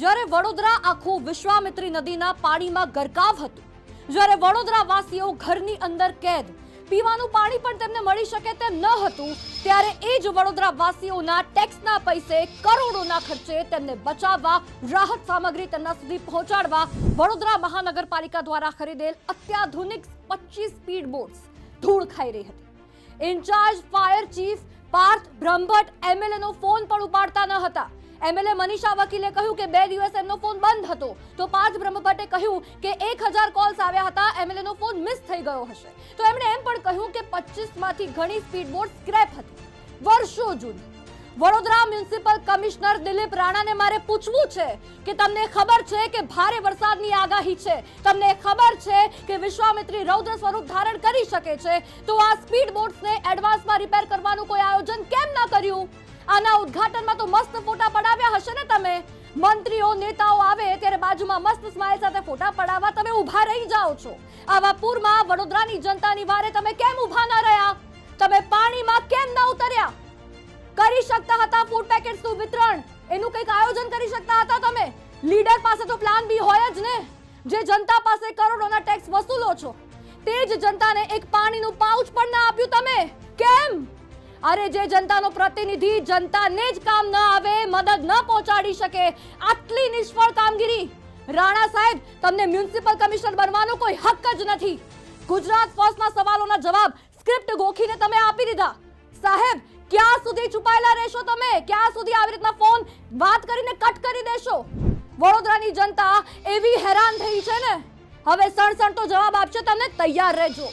જ્યારે વડોદરા આખું વિશ્વામિત્રી નદીના પાણીમાં ગરકાવ હતું. જ્યારે વડોદરા વાસીઓ ઘરની અંદર કેદ, પીવાનું પાણી પણ તેમને મળી શકે તેમ ન હતું, ત્યારે એ જ વડોદરા વાસીઓના ટેક્સના પૈસે કરોડોના ખર્ચે તેમને બચાવવા, રાહત સામગ્રી તેમના સુધી પહોંચાડવા વડોદરા મહાનગરપાલિકા દ્વારા ખરીદેલ અત્યાધુનિક પચીસ સ્પીડ બોટ્સ ધૂળ ખાઈ રહી હતી. Incharge fire chief Parth Brahmbhatt MLA નો ફોન પણ ઉપાડતા ન હતા. એમએલએ મનીષા વકીલે કહ્યું કે બે દિવસ એમનો ફોન બંધ હતો. તો પાર્થ બ્રહ્મભટ્ટે કહ્યું કે એક હજાર કોલ્સ આવ્યા હતા એમએલએ નો ફોન મિસ થઈ ગયો હશે. તો એમણે એમ પણ કહ્યું કે પચીસમાંથી ઘણી સ્પીડ બોટ સ્ક્રેપ હતી. વર્ષો જૂની. વડોદરા મ્યુનિસિપલ કમિશનર દિલીપ રાણાને મારે પૂછવું છે કે તમને ખબર છે કે ભારે વરસાદની આગાહી છે? તમને ખબર છે કે વિશ્વામિત્રી રૌદ્ર સ્વરૂપ ધારણ કરી શકે છે? તો આ સ્પીડ બોટ્સને એડવાન્સમાં રિપેર કરવાનું કોઈ આયોજન કેમ ન કર્યું? આના ઉદ્ઘાટનમાં તો મસ્ત ફોટા પડાવ્યા હશે ને તમે. મંત્રીઓ, નેતાઓ આવે ત્યારે બાજુમાં મસ્ત સ્માઇલ સાથે ફોટા પડાવવા તમે ઊભા રહી જાઓ છો. આવા પૂરમાં વડોદરાની જનતાની વારે તમે કેમ ઊભા ન રહ્યા? તમે પાણીમાં કેમ ન ઉતર્યા? કરી શકતા હતા ફૂડ પેકેટ્સનું વિતરણ. એનું કંઈક આયોજન કરી શકતા હતા તમે? લીડર પાસે તો પ્લાન બી હોય જ ને. જે જનતા પાસે કરોડોના ટેક્સ વસૂલો છો. તે જ જનતાને એક પાણીનું પાઉચ પણ ના આપ્યું તમે. કેમ? અરે જે જનતાનો પ્રતિનિધિ જનતાને જ કામ ન આવે, મદદ ન પહોંચાડી શકે, આટલી નિષ્ફળ કામગીરી. રાણા સાહેબ, તમને મ્યુનિસિપલ કમિશનર બનવાનો કોઈ હક જ નથી. ગુજરાત ફર્સ્ટના સવાલોના જવાબ સ્ક્રિપ્ટ ગોખીને તમે આપી દીધા. સાહેબ, ક્યાં સુધી છુપાયેલા રહેશો તમે? ક્યાં સુધી આવી રીતના ફોન વાત કરીને કટ કરી દેશો? વડોદરાની જનતા એવી હેરાન થઈ છે ને? હવે સણસણ તો જવાબ આપશે, તમને તૈયાર રહેજો.